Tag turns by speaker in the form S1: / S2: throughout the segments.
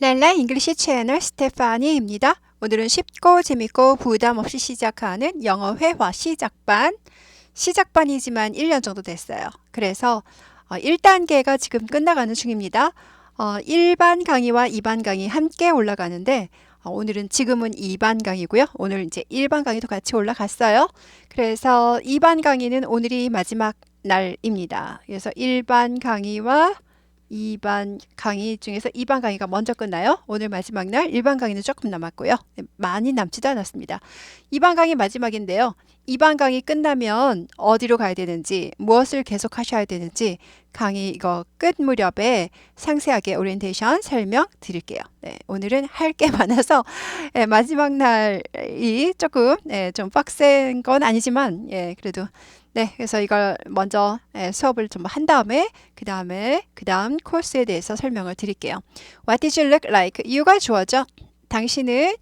S1: 랄라 잉글리시 채널 스테파니입니다. 오늘은 쉽고 재밌고 부담 없이 시작하는 영어 회화 시작반. 시작반이지만 1년 정도 됐어요. 그래서 1단계가 지금 끝나가는 중입니다. 1반 강의와 2반 강의 함께 올라가는데 오늘은 지금은 2반 강의고요. 오늘 이제 1반 강의도 같이 올라갔어요. 그래서 2반 강의는 오늘이 마지막 날입니다. 그래서 1반 강의와 2반 강의 중에서 2반 강의가 먼저 끝나요. 오늘 마지막 날 1반 강의는 조금 남았고요. 네, 많이 남지도 않았습니다. 2반 강의 마지막인데요. 2반 강의 끝나면 어디로 가야 되는지, 무엇을 계속 하셔야 되는지 강의 이거 끝 무렵에 상세하게 오리엔테이션 설명 드릴게요. 네, 오늘은 할 게 많아서 네, 마지막 날이 조금 네, 좀 빡센 건 아니지만 예, 그래도 네, 그래서 이걸 먼저 예, 수업을 좀 한 다음에 그 다음에 그 다음 코스에 대해서 설명을 드릴게요. What did you look like? 이유가 주어져. 당신은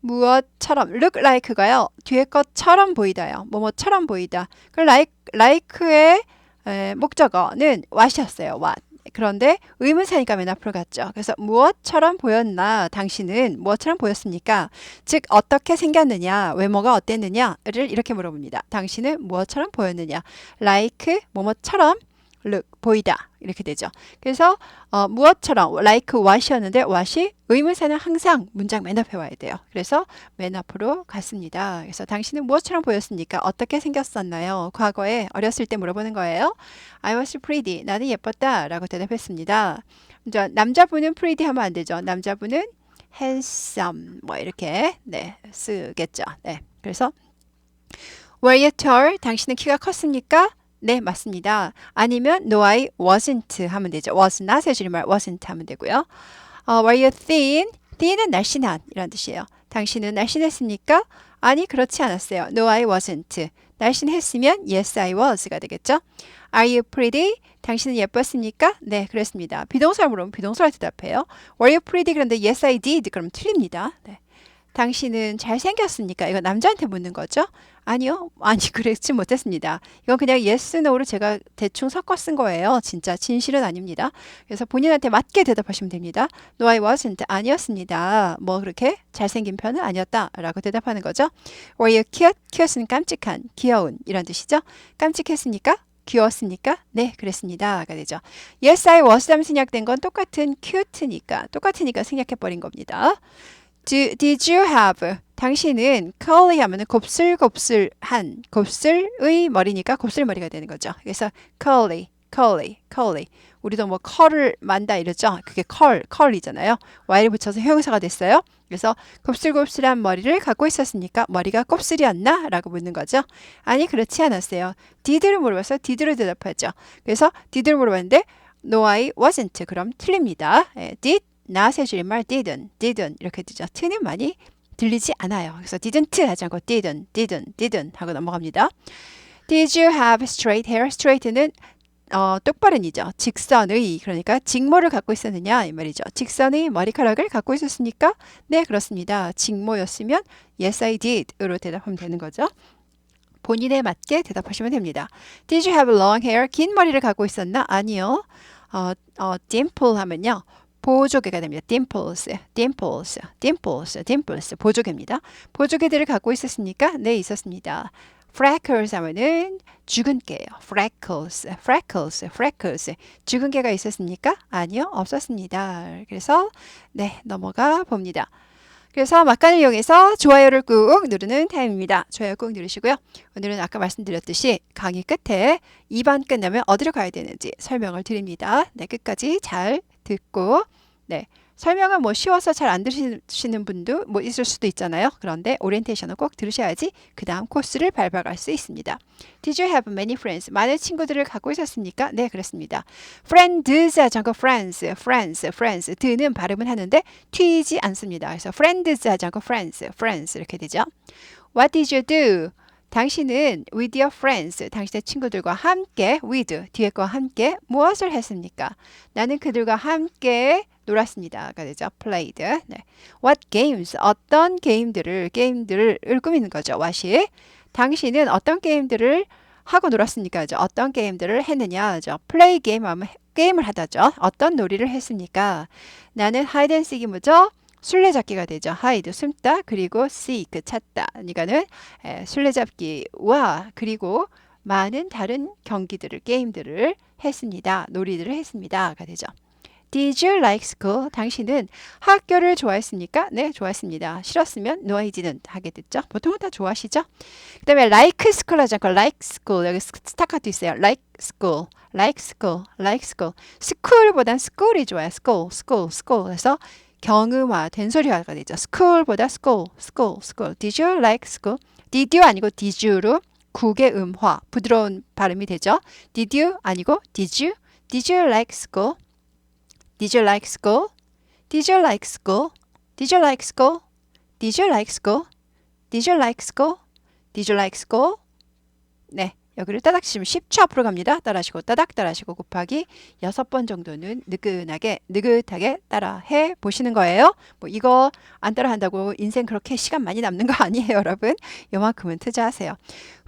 S1: 무엇처럼 look like가요. 뒤에 것처럼 보이다요. 뭐뭐처럼 보이다. 그 like like의 에, 목적어는 what이었어요. what. 그런데 의문사니까 맨 앞으로 갔죠. 그래서 무엇처럼 보였나? 당신은 무엇처럼 보였습니까? 즉 어떻게 생겼느냐? 외모가 어땠느냐를 이렇게 물어봅니다. 당신은 무엇처럼 보였느냐? like 뭐뭐처럼 look 보이다 이렇게 되죠. 그래서 어, 무엇처럼 like what이었는데 what이 의문사는 항상 문장 맨 앞에 와야 돼요. 그래서 맨 앞으로 갔습니다. 그래서 당신은 무엇처럼 보였습니까? 어떻게 생겼었나요? 과거에 어렸을 때 물어보는 거예요. I was pretty. 나는 예뻤다. 라고 대답했습니다. 남자분은 pretty 하면 안 되죠. 남자분은 handsome 뭐 이렇게 네 쓰겠죠. 네. 그래서 were you tall? 당신은 키가 컸습니까? 네, 맞습니다. 아니면 no I wasn't 하면 되죠. was not 해줄말 wasn't 하면 되고요. 어, were you thin? thin은 날씬한 이런 뜻이에요. 당신은 날씬했습니까? 아니, 그렇지 않았어요. No, I wasn't. 날씬했으면 yes, I was가 되겠죠. Are you pretty? 당신은 예뻤습니까? 네, 그렇습니다. 비동사를 물으면 비동사로 대답해요. Were you pretty? 그런데 yes, I did. 그럼 틀립니다. 네. 당신은 잘생겼습니까? 이거 남자한테 묻는 거죠? 아니요. 아니, 그렇지 못했습니다. 이건 그냥 yes, no로 제가 대충 섞어 쓴 거예요. 진짜 진실은 아닙니다. 그래서 본인한테 맞게 대답하시면 됩니다. No, I wasn't. 아니었습니다. 뭐 그렇게 잘생긴 편은 아니었다. 라고 대답하는 거죠. Were you cute? cute는 깜찍한, 귀여운 이런 뜻이죠. 깜찍했습니까? 귀여웠습니까? 네, 그랬습니다.가 되죠. Yes, I was 다음 생략된 건 똑같은 cute니까, 똑같으니까 생략해버린 겁니다. Do, did you have? 당신은 curly 하면은 곱슬곱슬한 곱슬의 머리니까 곱슬머리가 되는 거죠. 그래서 curly, curly, curly. 우리도 뭐 컬을 만다 이러죠. 그게 컬, 컬이잖아요. y를 붙여서 형용사가 됐어요. 그래서 곱슬곱슬한 머리를 갖고 있었으니까 머리가 곱슬이었나? 라고 묻는 거죠. 아니 그렇지 않았어요. did를 물어봐서 did로 대답하죠. 그래서 did를 물어봤는데 no I wasn't 그럼 틀립니다. 예, did not의 줄임말 didn't, didn't 이렇게 되죠. t는 많이 들리지 않아요. 그래서 didn't 하지 않고 didn't, didn't, didn't 하고 넘어갑니다. Did you have straight hair? straight는 어, 똑바른이죠. 직선의 그러니까 직모를 갖고 있었느냐 이 말이죠. 직선의 머리카락을 갖고 있었습니까? 네 그렇습니다. 직모였으면 yes I did으로 대답하면 되는 거죠. 본인에 맞게 대답하시면 됩니다. Did you have long hair? 긴 머리를 갖고 있었나? 아니요. 어, 어, dimple 하면요. 보조개가 됩니다. dimples, dimples, dimples, dimples 보조개입니다. 보조개들을 갖고 있었습니까? 네, 있었습니다. freckles 하면은 주근깨예요. freckles, freckles, freckles. 주근깨가 있었습니까? 아니요, 없었습니다. 그래서 네, 넘어가 봅니다. 그래서 막간을 이용해서 좋아요를 꾹 누르는 타임입니다. 좋아요 꾹 누르시고요. 오늘은 아까 말씀드렸듯이 강의 끝에 2반 끝나면 어디로 가야 되는지 설명을 드립니다. 네, 끝까지 잘 듣고 네. 설명은 뭐 쉬워서 잘 안 들으시는 분도 뭐 있을 수도 있잖아요. 그런데 오리엔테이션을 꼭 들으셔야지 그 다음 코스를 밟아갈 수 있습니다. Did you have many friends? 많은 친구들을 갖고 있었습니까? 네, 그렇습니다. Friends 하지 않고 friends, friends, friends. 드는 발음은 하는데 튀지 않습니다. 그래서 friends 하지 않고 friends, friends 이렇게 되죠. What did you do? 당신은 with your friends, 당신의 친구들과 함께, with, 뒤에 거와 함께 무엇을 했습니까? 나는 그들과 함께 놀았습니다가 되죠. played. 네. What games? 어떤 게임들을 게임들을 꾸미는 거죠. what이 당신은 어떤 게임들을 하고 놀았으니까죠. 어떤 게임들을 했느냐죠. 플레이 게임 하면 게임을 하다죠. 어떤 놀이를 했습니까? 나는 시기 뭐죠? 술래잡기가 되죠. 하이드 숨다 그리고 seek 찾다. 그러니까는 에, 술래잡기와 그리고 많은 다른 경기들을 게임들을 했습니다. 놀이들을 했습니다가 되죠. Did you like school? 당신은 학교를 좋아했습니까? 네, 좋아했습니다. 싫었으면 no, I didn't 하게 됐죠. 보통은 다 좋아하시죠? 그 다음에 like school 하지 않고 like school 여기 스타카도 있어요. like school, like school, like school. school보단 school이 좋아요. school, school, school. 그래서 경음화, 된 소리화가 되죠. school보다 school, school, school. Did you like school? Did you 아니고 did you로 국의 음화, 부드러운 발음이 되죠. Did you 아니고 did you? Did you like school? Did you like school? Did you like school? Did you like school? Did you like school? Did you like school? Did you like school? 네. 여기를 따닥 치면 10초 앞으로 갑니다. 따라하시고 따닥 따라하시고 곱하기 6번 정도는 느긋하게 느긋하게 따라해 보시는 거예요. 뭐 이거 안 따라한다고 인생 그렇게 시간 많이 남는 거 아니에요, 여러분. 요만큼은 투자하세요.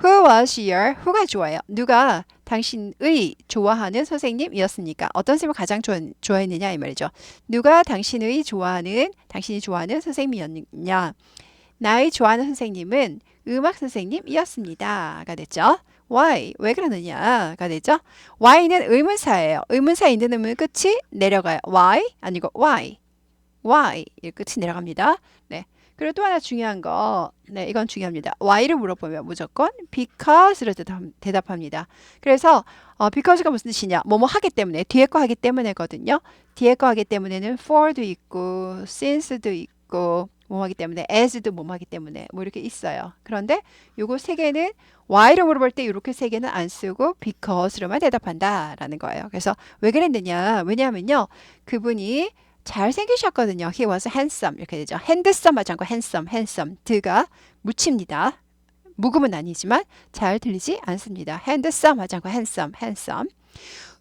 S1: Who was your who가 좋아요. 누가 당신의 좋아하는 선생님이었습니까? 어떤 선생님을 가장 좋아, 좋아했느냐 이 말이죠. 누가 당신의 좋아하는 당신이 좋아하는 선생님이었느냐? 나의 좋아하는 선생님은 음악 선생님이었습니다가 됐죠. Why 왜 그러느냐가 되죠. why는 의문사예요. 의문사 있는 의문 끝이 내려가요. why 아니고 why why 이 끝이 내려갑니다. 네. 그리고 또 하나 중요한 거, 네, 이건 중요합니다. why를 물어보면 무조건 because로 대답, 합니다 그래서 어, because가 무슨 뜻이냐? 뭐뭐 하기 때문에, 뒤에 거 하기 때문에거든요. 뒤에 거 하기 때문에는 for도 있고, since도 있고, 뭐하기 때문에, as도 뭐하기 때문에, 뭐 이렇게 있어요. 그런데 요거 세 개는 why로 물어볼 때 이렇게 세 개는 안 쓰고 because로만 대답한다라는 거예요. 그래서 왜 그랬느냐? 왜냐하면요, 그분이 잘생기셨거든요. He was handsome 이렇게 되죠. handsome 하지 않고 handsome, handsome. 드가 묻힙니다. 묵음은 아니지만 잘 들리지 않습니다. handsome 하지 않고 handsome, handsome.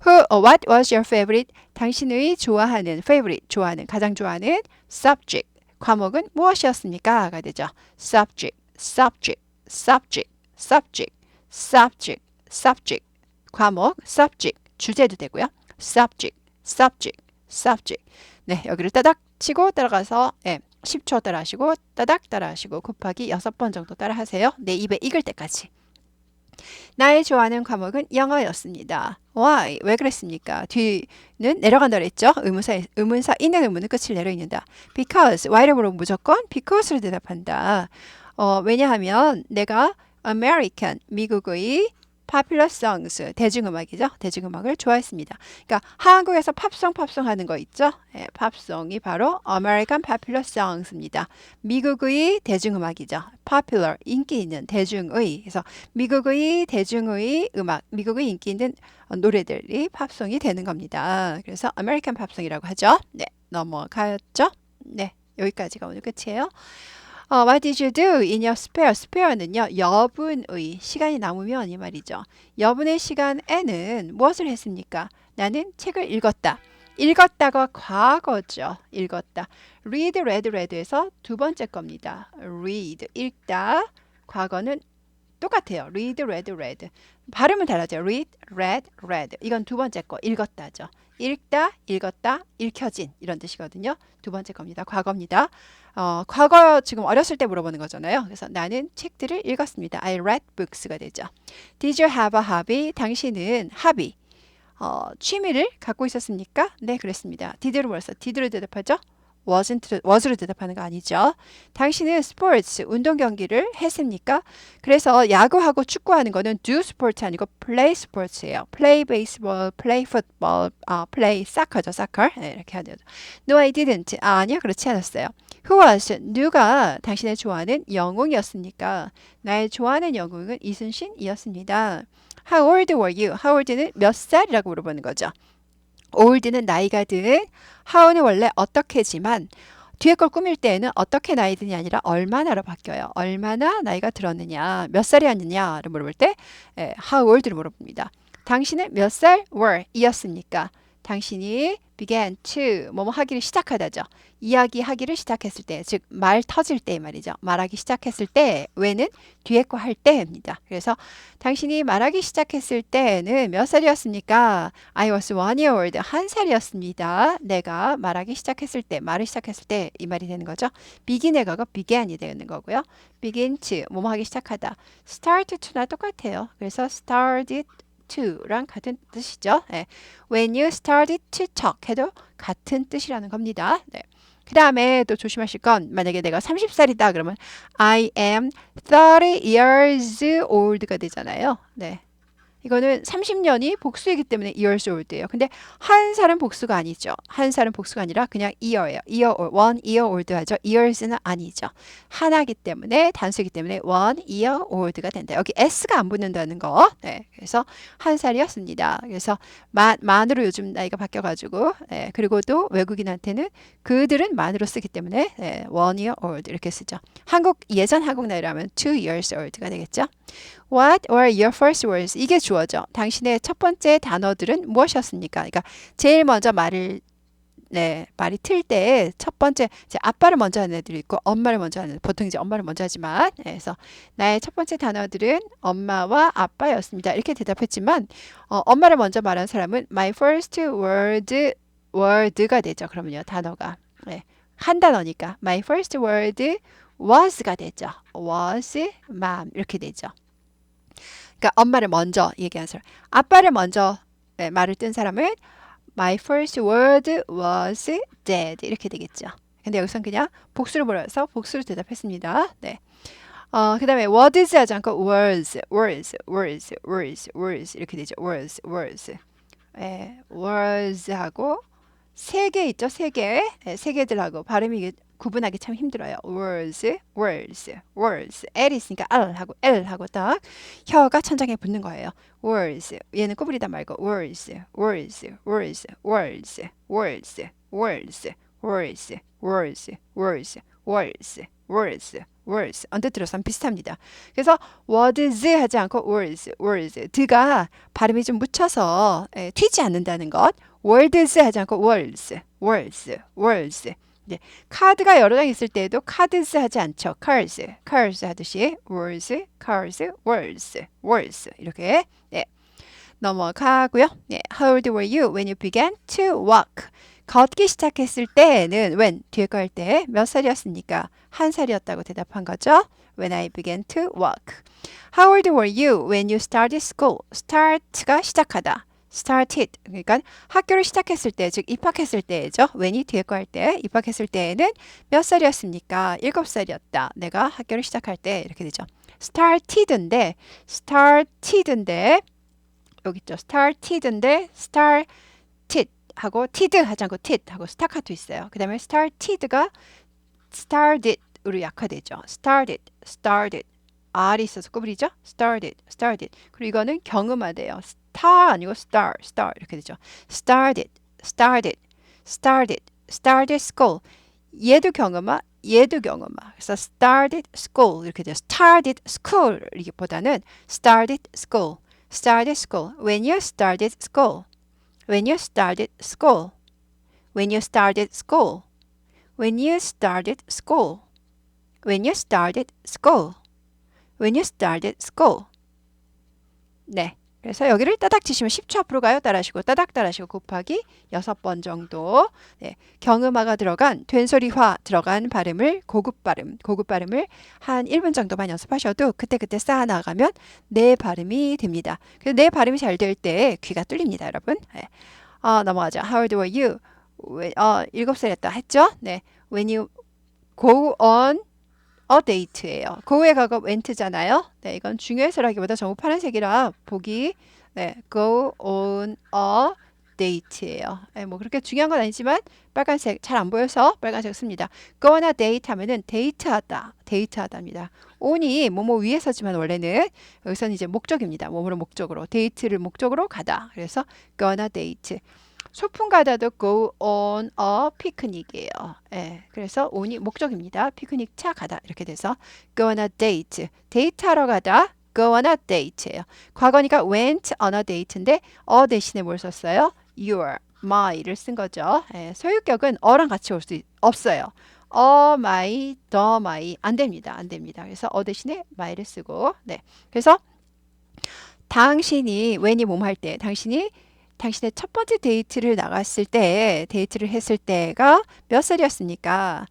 S1: Who, what was your favorite? 당신의 좋아하는 favorite, 좋아하는 가장 좋아하는 subject 과목은 무엇이었습니까? 가 되죠. subject, subject, subject, subject, subject, subject 과목 subject 주제도 되고요. subject, subject, subject 네, 여기를 따닥 치고 따라가서 예, 10초 따라 하시고 따닥 따라 하시고 곱하기 6번 정도 따라 하세요. 내 입에 익을 때까지. 나의 좋아하는 과목은 영어였습니다. Why? 왜 그랬습니까? 뒤는 내려간다 그랬죠? 의문사, 의문사 있는 의문은 끝을 내려있는다. Because. Why를 물으면 무조건 because를 대답한다. 어, 왜냐하면 내가 American, 미국의 popular songs 대중음악이죠. 대중음악을 좋아했습니다. 그러니까 한국에서 팝송 팝송 하는 거 있죠. 예, 팝송이 바로 American popular songs입니다. 미국의 대중음악이죠. popular 인기 있는 대중의 그래서 미국의 대중의 음악, 미국의 인기 있는 노래들이 팝송이 되는 겁니다. 그래서 American 팝송이라고 하죠. 네, 넘어가죠. 네, 여기까지가 오늘 끝이에요. 어, what did you do in your spare? spare는요, 여분의 시간이 남으면 이 말이죠. 여분의 시간에는 무엇을 했습니까? 나는 책을 읽었다. 읽었다가 과거죠. 읽었다. read, read, read에서 두 번째 겁니다. read, 읽다. 과거는 똑같아요. read, read, read. 발음은 달라져요. read, read, read. 이건 두 번째 거. 읽었다죠. 읽다, 읽었다, 읽혀진 이런 뜻이거든요. 두 번째 겁니다. 과거입니다. 어, 과거 지금 어렸을 때 물어보는 거잖아요. 그래서 나는 책들을 읽었습니다. I read books가 되죠. Did you have a hobby? 당신은 hobby, 어, 취미를 갖고 있었습니까? 네, 그랬습니다. did를 물어서 did로 대답하죠. Wasn't, was로 대답하는 거 아니죠. 당신은 스포츠, 운동 경기를 했습니까? 그래서 야구하고 축구하는 거는 do sport 아니고 play sports예요. play baseball, play football, 아, play soccer죠, soccer. 네, 이렇게 하죠. No, I didn't. 아, 아니요, 그렇지 않았어요. Who was? 누가 당신의 좋아하는 영웅이었습니까? 나의 좋아하는 영웅은 이순신이었습니다. How old were you? How old는 몇 살이라고 물어보는 거죠. Old는 나이가 든, how는 원래 어떻게지만 뒤에 걸 꾸밀 때에는 어떻게 나이 드냐 아니라 얼마나로 바뀌어요. 얼마나 나이가 들었느냐, 몇 살이었느냐를 물어볼 때 에, how old를 물어봅니다. 당신은 몇 살 were 이었습니까? 당신이 began to 뭐뭐 하기를 시작하다죠. 이야기하기를 시작했을 때, 즉 말 터질 때 말이죠. 말하기 시작했을 때, 왜는 뒤에 거 할 때입니다. 그래서 당신이 말하기 시작했을 때는 몇 살이었습니까? I was one year old. 한 살이었습니다. 내가 말하기 시작했을 때, 말을 시작했을 때 이 말이 되는 거죠. begin의 과거 began이 되는 거고요. begin to 뭐뭐 하기 시작하다. start to나 똑같아요. 그래서 started to랑 같은 뜻이죠. 네. When you started to talk 해도 같은 뜻이라는 겁니다. 네. 그 다음에 또 조심하실 건 만약에 내가 30살이다 그러면 I am 30 years old가 되잖아요. 네. 이거는 30년이 복수이기 때문에 years old예요. 근데 한 살은 복수가 아니죠. 한 살은 복수가 아니라 그냥 year예요. year old, one year old 하죠. years는 아니죠. 하나기 때문에 단수이기 때문에 one year old가 된다. 여기 s가 안 붙는다는 거. 네. 그래서 한 살이었습니다. 그래서 만, 만으로 요즘 나이가 바뀌어가지고 네. 그리고 또 외국인한테는 그들은 만으로 쓰기 때문에 네. one year old 이렇게 쓰죠. 한국 예전 한국 나이라면 two years old가 되겠죠. What were your first words? 이게 주 어죠. 당신의 첫 번째 단어들은 무엇이었습니까? 그러니까 제일 먼저 말을 네, 말이 틀 때 첫 번째 이제 아빠를 먼저 하는 애들이 있고 엄마를 먼저 하는 보통 이제 엄마를 먼저 하지만 네, 그래서 나의 첫 번째 단어들은 엄마와 아빠였습니다. 이렇게 대답했지만 어, 엄마를 먼저 말한 사람은 my first word word가 되죠. 그러면요 단어가 네, 한 단어니까 my first word was가 되죠. was mom 이렇게 되죠. 그러니까 엄마를 먼저 얘기한 사람, 아빠를 먼저 네, 말을 뜬 사람은 My first word was dad 이렇게 되겠죠. 근데 여기선 그냥 복수를 몰아서 복수로 대답했습니다. 네. 어, 그 다음에 words 하지 않고 words, words, words, words, words 이렇게 되죠. words, words. 예, words 하고 세 개 있죠. 세 개. 예, 세 개들하고 발음이 구분하기 참 힘들어요. words, words, words. L 있으니까 R 하고 L 하고 딱 혀가 천장에 붙는 거예요. words. 얘는 꼬부리다 말고 words, words, words, words, words, words, words, words, words, words, words. words 언뜻 들어서 비슷합니다. 그래서 words 하지 않고 words, words. 드가 발음이 좀 묻혀서 에, 튀지 않는다는 것. words 하지 않고 words, words, words. 네, 카드가 여러 장 있을 때에도 cards 하지 않죠. cards, cards 하듯이 words, cards, words, words 이렇게 네, 넘어가고요. 네, how old were you when you began to walk? 걷기 시작했을 때는 when 뒤에 거 할 때 몇 살이었습니까? 한 살이었다고 대답한 거죠. When I began to walk. How old were you when you started school? start가 시작하다. Started 그러니까 학교를 시작했을 때, 즉 입학했을 때죠. when이 뒤에 거 할 때, 입학했을 때에는 몇 살이었습니까? 일곱 살이었다. 내가 학교를 시작할 때 이렇게 되죠. started인데, started인데 여기 있죠. started인데 started 하고 tid 하지 않고 tit 하고 스타카토 있어요. 그 다음에 started가 started으로 약화되죠. started, started. R이 있어서 구부리죠. started, started. 그리고 이거는 경음화돼요. star 아니고 star, star 이렇게 되죠. started, started, started, started school. 얘도 경음화, 얘도 경음화. 그래서 started school 이렇게 돼요. started school 이기보다는 started school, started school. When you started school, when you started school, when you started school, when you started school, when you started school. When you started school. 네. 그래서 여기를 따닥 치시면 10초 앞으로 가요. 따라하시고 따닥 따라하시고 곱하기 6번 정도 네, 경음화가 들어간 된소리화 들어간 발음을 고급 발음, 고급 발음을 한 1분 정도만 연습하셔도 그때그때 쌓아 나가면 내 발음이 됩니다. 그래서 내 발음이 잘 될 때 귀가 뚫립니다, 여러분. 네. 어, 넘어가죠. How old were you? 어, 7살이었다 했죠? 네. When you go on a date예요. go의 과거 went잖아요. 네, 이건 중요해서라기보다 전부 파란색이라 보기 네, go on a date예요. 네, 뭐 그렇게 중요한 건 아니지만 빨간색 잘 안 보여서 빨간색 씁니다. go on a date 하면은 데이트하다, 데이트하다입니다. on이 뭐뭐 위에 서지만 원래는 여기서는 이제 목적입니다. 뭐뭐로 목적으로 데이트를 목적으로 가다. 그래서 go on a date. 소풍 가다도 go on a picnic이에요. 예, 그래서 on이 목적입니다. 피크닉 차 가다 이렇게 돼서 go on a date. 데이트하러 가다 go on a date예요. 과거니까 went on a date인데 a 대신에 뭘 썼어요? your my를 쓴 거죠. 예, 소유격은 어랑 같이 올 수 없어요. 어, my, the my 안 됩니다. 안 됩니다. 그래서 어 대신에 my를 쓰고 네. 그래서 당신이 when이 몸 할 때 당신이 당신의 첫 번째 데이트를 나갔을 때 데이트를 했을 때가 몇 살이었습니까?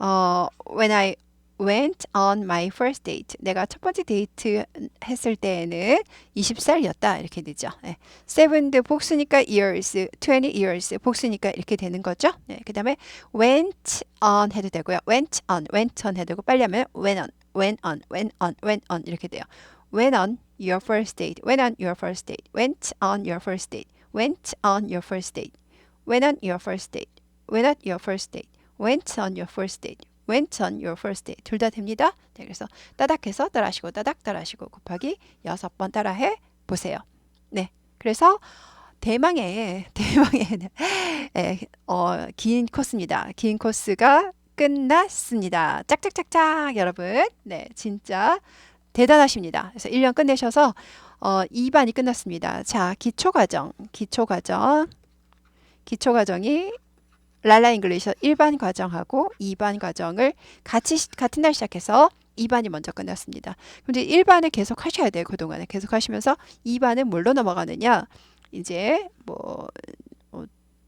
S1: 어, when I went on my first date. 내가 첫 번째 데이트 했을 때에는 20살이었다. 이렇게 되죠. 네. seven도 복수니까 years, 20 years 복수니까 이렇게 되는 거죠. 네. 그 다음에 went on 해도 되고요. went on, went on 해도 되고 빨리 하면 went on, went on, went on, went on 이렇게 돼요. went on your first date, went on your first date, went on your first date, went on your first date, went on your first date, went on your first date, went on your first date, went on your first date 둘 다 됩니다. 네, 그래서 따닥해서 따라하시고 따닥 따라하시고 곱하기 여섯 번 따라해 보세요. 네, 그래서 대망의 대망의 예, 어, 긴 코스입니다. 긴 코스가 끝났습니다. 짝짝짝짝 여러분. 네, 진짜 대단하십니다. 그래서 1년 끝내셔서 어, 2반이 끝났습니다. 자, 기초과정, 기초과정, 기초과정이 랄라 잉글리셔 1반 과정하고 2반 과정을 같이 같은 날 시작해서 2반이 먼저 끝났습니다. 그럼 이제 1반을 계속 하셔야 돼요. 그동안에 계속 하시면서 2반은 뭘로 넘어가느냐? 이제 뭐 어,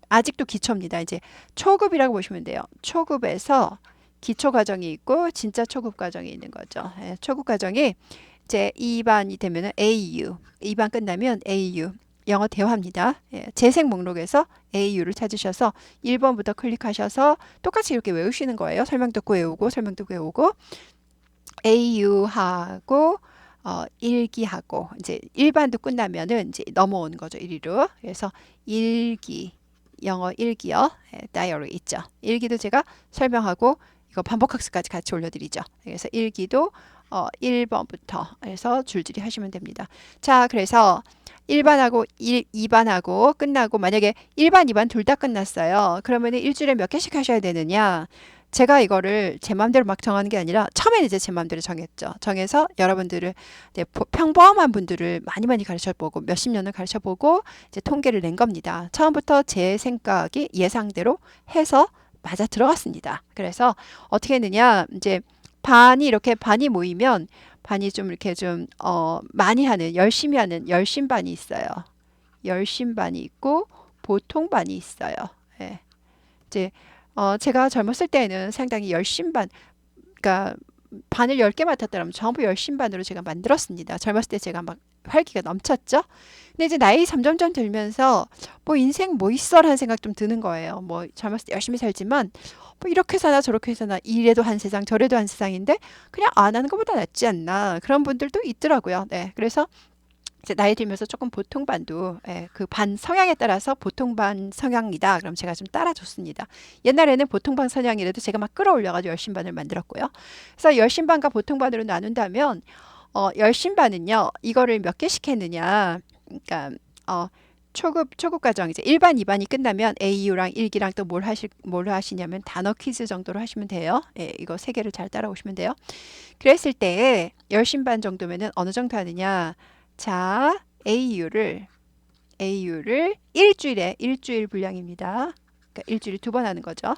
S1: 아직도 기초입니다. 이제 초급이라고 보시면 돼요. 초급에서 기초 과정이 있고 진짜 초급 과정이 있는 거죠. 예, 초급 과정이 이 제 2반이 되면은 AU, 2반 끝나면 AU 영어 대화입니다. 예, 재생 목록에서 AU를 찾으셔서 1번부터 클릭하셔서 똑같이 이렇게 외우시는 거예요. 설명 듣고 외우고 설명 듣고 외우고 AU하고 어, 일기하고 이제 일반도 끝나면은 이제 넘어오는 거죠. 1위로. 그래서 일기 영어 일기요. 예, 다이어리 있죠. 일기도 제가 설명하고 이거 반복 학습까지 같이 올려드리죠. 그래서 일기도 어, 1번부터 해서 줄줄이 하시면 됩니다. 자, 그래서 1반하고 1, 2반하고 끝나고 만약에 1반, 2반 둘 다 끝났어요. 그러면 일주일에 몇 개씩 하셔야 되느냐? 제가 이거를 제 마음대로 막 정하는 게 아니라 처음에는 이제 제 마음대로 정했죠. 정해서 여러분들을 이제 평범한 분들을 많이 많이 가르쳐 보고 몇십 년을 가르쳐 보고 이제 통계를 낸 겁니다. 처음부터 제 생각이 예상대로 해서 맞아 들어갔습니다. 그래서 어떻게 했느냐? 이제 반이 이렇게 반이 모이면 반이 좀 이렇게 좀 어, 많이 하는 열심히 하는 열심 반이 있어요. 열심 반이 있고 보통 반이 있어요. 예. 이제 어, 제가 젊었을 때는 상당히 열심 반 그러니까 반을 10개 맡았다면 전부 열심 반으로 제가 만들었습니다. 젊었을 때 제가 막 활기가 넘쳤죠. 근데 이제 나이 점점점 들면서 뭐 인생 뭐 있어라는 생각 좀 드는 거예요. 뭐 젊었을 때 열심히 살지만 뭐 이렇게 사나 저렇게 사나 이래도 한 세상 저래도 한 세상인데 그냥 안 하는 것보다 낫지 않나 그런 분들도 있더라고요. 네, 그래서 이제 나이 들면서 조금 보통 반도 예, 그반 성향에 따라서 보통 반 성향이다. 그럼 제가 좀 따라줬습니다. 옛날에는 보통 반 성향이라도 제가 막 끌어올려가지고 열심 반을 만들었고요. 그래서 열심 반과 보통 반으로 나눈다면 어, 열심반은요 이거를 몇 개씩 했느냐. 그러니까 어, 초급 초급 과정 이제 1반, 2반이 끝나면 AU랑 1기랑 또 뭘 하실 뭘 하시냐면 단어 퀴즈 정도로 하시면 돼요. 예, 이거 세 개를 잘 따라오시면 돼요. 그랬을 때 열심반 정도면은 어느 정도 하느냐? 자, AU를 AU를 일주일에 일주일 분량입니다. 그러니까 일주일에 두 번 하는 거죠.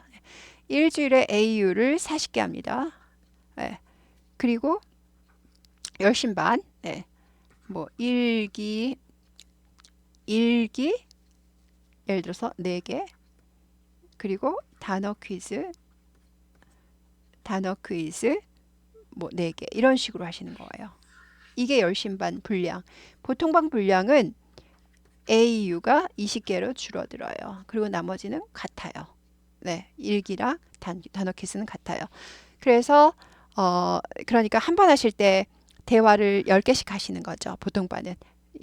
S1: 일주일에 AU를 40개 합니다. 예. 그리고 열심반, 예. 뭐 일기, 일기 예를 들어서 4개 그리고 단어 퀴즈 단어 퀴즈 뭐 4개 이런 식으로 하시는 거예요. 이게 열심반 분량. 보통반 분량은 AU가 20개로 줄어들어요. 그리고 나머지는 같아요. 네, 일기랑 단, 단어 퀴즈는 같아요. 그래서 어 그러니까 한 번 하실 때 대화를 10개씩 하시는 거죠. 보통 반은.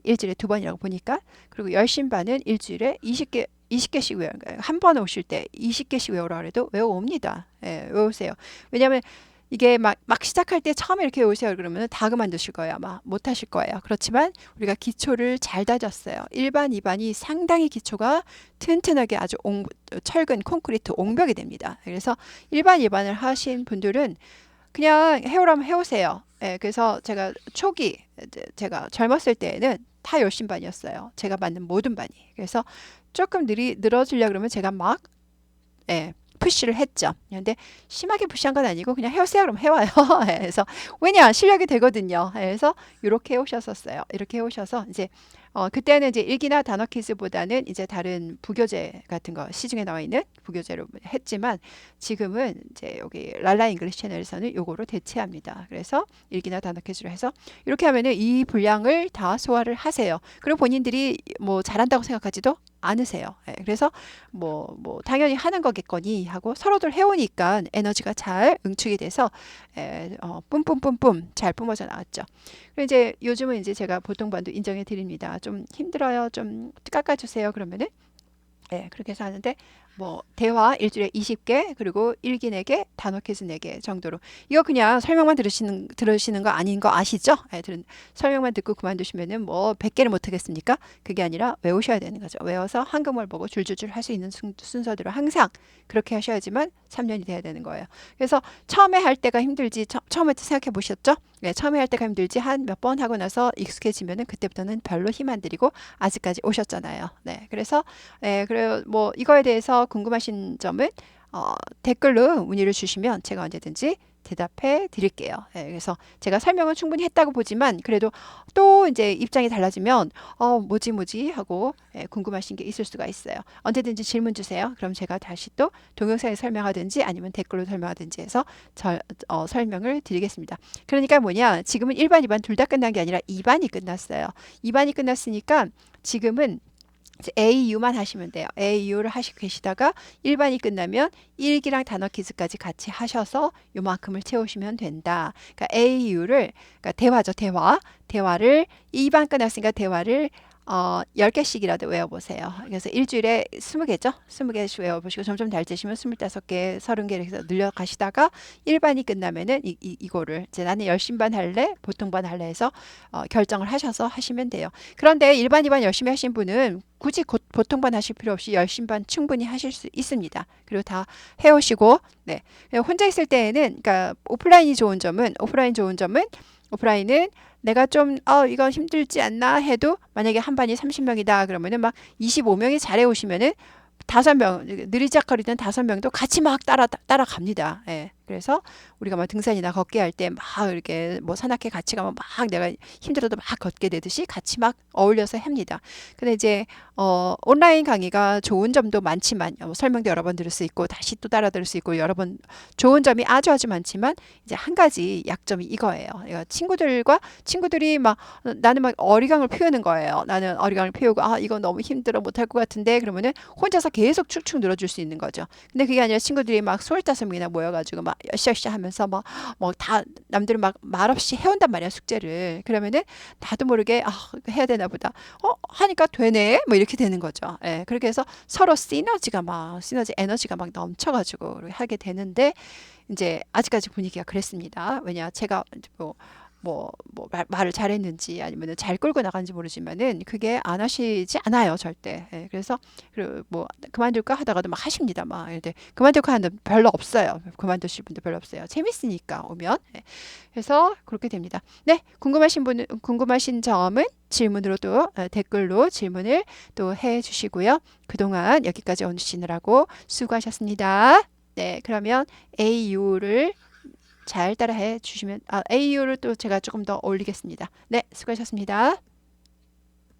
S1: 일주일에 두 번이라고 보니까 그리고 열심 반은 일주일에 20개 20개씩 외우는 거예요. 한 번 오실 때 20개씩 외우라 그래도 외워옵니다. 예, 외우세요. 왜냐하면 이게 막, 막 시작할 때 처음에 이렇게 외우세요. 그러면 다 그만두실 거예요. 아마 못 하실 거예요. 그렇지만 우리가 기초를 잘 다졌어요. 1반, 2반이 상당히 기초가 튼튼하게 아주 옹, 철근 콘크리트 옹벽이 됩니다. 그래서 1반, 2반을 하신 분들은 그냥 해오라면 해오세요. 예, 그래서 제가 초기 제가 젊었을 때에는 다 열심 반이었어요. 제가 맞는 모든 반이. 그래서 조금 느리, 늘어지려 그러면 제가 막, 예, 푸시를 했죠. 근데 심하게 푸시한 건 아니고 그냥 해오세요 그럼 해와요. 예, 그래서 왜냐 실력이 되거든요. 예, 그래서 이렇게 해오셨었어요. 이렇게 해오셔서 이제 어, 그때는 이제 일기나 단어 퀴즈보다는 이제 다른 부교재 같은 거 시중에 나와 있는 부교재로 했지만 지금은 이제 여기 랄라 잉글리시 채널에서는 요거로 대체합니다. 그래서 일기나 단어 퀴즈로 해서 이렇게 하면은 이 분량을 다 소화를 하세요. 그리고 본인들이 뭐 잘한다고 생각하지도 않으세요. 예, 그래서 뭐, 뭐, 당연히 하는 거겠거니 하고 서로들 해오니까 에너지가 잘 응축이 돼서, 에, 어, 뿜뿜뿜뿜 잘 뿜어져 나왔죠. 그리고 이제 요즘은 이제 제가 보통 반도 인정해 드립니다. 좀 힘들어요. 좀 깎아주세요. 그러면은, 예, 그렇게 해서 하는데, 뭐, 대화 일주일에 20개, 그리고 일기 4개, 단어 퀴즈 4개 정도로. 이거 그냥 설명만 들으시는, 들으시는 거 아닌 거 아시죠? 예, 들은, 설명만 듣고 그만두시면은 뭐 100개를 못 하겠습니까? 그게 아니라 외우셔야 되는 거죠. 외워서 한국말 보고 줄줄줄 할 수 있는 순, 순서대로 항상 그렇게 하셔야지만 3년이 돼야 되는 거예요. 그래서 처음에 할 때가 힘들지, 처, 처음에 생각해 보셨죠? 네, 처음에 할 때가 힘들지 한 몇 번 하고 나서 익숙해지면은 그때부터는 별로 힘 안 들이고 아직까지 오셨잖아요. 네, 그래서 네, 그래요. 뭐 이거에 대해서 궁금하신 점은 어, 댓글로 문의를 주시면 제가 언제든지 대답해 드릴게요. 예, 그래서 제가 설명은 충분히 했다고 보지만 그래도 또 이제 입장이 달라지면 어 뭐지 뭐지 하고 예, 궁금하신 게 있을 수가 있어요. 언제든지 질문 주세요. 그럼 제가 다시 또 동영상에 설명하든지 아니면 댓글로 설명하든지 해서 절, 어, 설명을 드리겠습니다. 그러니까 뭐냐 지금은 1반, 2반 둘 다 끝난 게 아니라 2반이 끝났어요. 2반이 끝났으니까 지금은 AU만 하시면 돼요. AU를 하시고 계시다가 일반이 끝나면 일기랑 단어 퀴즈까지 같이 하셔서 요만큼을 채우시면 된다. 그러니까 AU를 그러니까 대화죠, 대화. 대화를 2반 끝났으니까 대화를 어, 10개씩이라도 외워보세요. 그래서 일주일에 20개죠? 20개씩 외워보시고 점점 달지시면 25개, 30개 이렇게 늘려가시다가 일반이 끝나면은 이, 이, 이거를 이제 나는 열심히 반 할래, 보통 반 할래 해서 어, 결정을 하셔서 하시면 돼요. 그런데 일반, 2반 열심히 하신 분은 굳이 고, 보통 반 하실 필요 없이 열심 반 충분히 하실 수 있습니다. 그리고 다 해오시고, 네. 혼자 있을 때에는, 그러니까 오프라인이 좋은 점은, 오프라인 좋은 점은, 오프라인은 내가 좀, 어, 이거 힘들지 않나 해도 만약에 한 반이 30명이다 그러면은 막 25명이 잘해 오시면은 다섯 명, 느리작거리던 다섯 명도 같이 막 따라, 따라갑니다. 예. 그래서 우리가 막 등산이나 걷기 할 때 막 이렇게 뭐 산악회 같이 가면 막 내가 힘들어도 막 걷게 되듯이 같이 막 어울려서 합니다. 근데 이제 어 온라인 강의가 좋은 점도 많지만 어, 설명도 여러 번 들을 수 있고 다시 또 따라 들을 수 있고 여러 번 좋은 점이 아주 아주 많지만 이제 한 가지 약점이 이거예요. 그러니까 친구들과 친구들이 막 나는 막 어리광을 피우는 거예요. 나는 어리광을 피우고 아 이거 너무 힘들어 못할 것 같은데 그러면은 혼자서 계속 축축 늘어줄 수 있는 거죠. 근데 그게 아니라 친구들이 막 스물다섯 명이나 모여가지고 막 으쌰으쌰 하면서 뭐 뭐 다 남들은 막 말없이 해온단 말이야 숙제를. 그러면은 나도 모르게 아 해야 되나 보다. 어 하니까 되네? 뭐 이렇게 되는 거죠. 예 그렇게 해서 서로 시너지가 막 시너지 에너지가 막 넘쳐가지고 하게 되는데 이제 아직까지 분위기가 그랬습니다. 왜냐 제가 뭐 뭐, 뭐 말, 말을 잘했는지 아니면 잘 끌고 나간지 모르지만은 그게 안 하시지 않아요 절대. 예, 그래서 그뭐 그만둘까 하다가도 막 하십니다. 막 근데 그만둘까 하는 별로 없어요. 그만두실 분도 별로 없어요. 재밌으니까 오면. 예. 그래서 그렇게 됩니다. 네, 궁금하신 분 궁금하신 점은 질문으로 또 어, 댓글로 질문을 또 해주시고요. 그동안 여기까지 오시느라고 수고하셨습니다. 네, 그러면 AU를 잘 따라해 주시면 아, AU를 또 제가 조금 더 올리겠습니다. 네, 수고하셨습니다.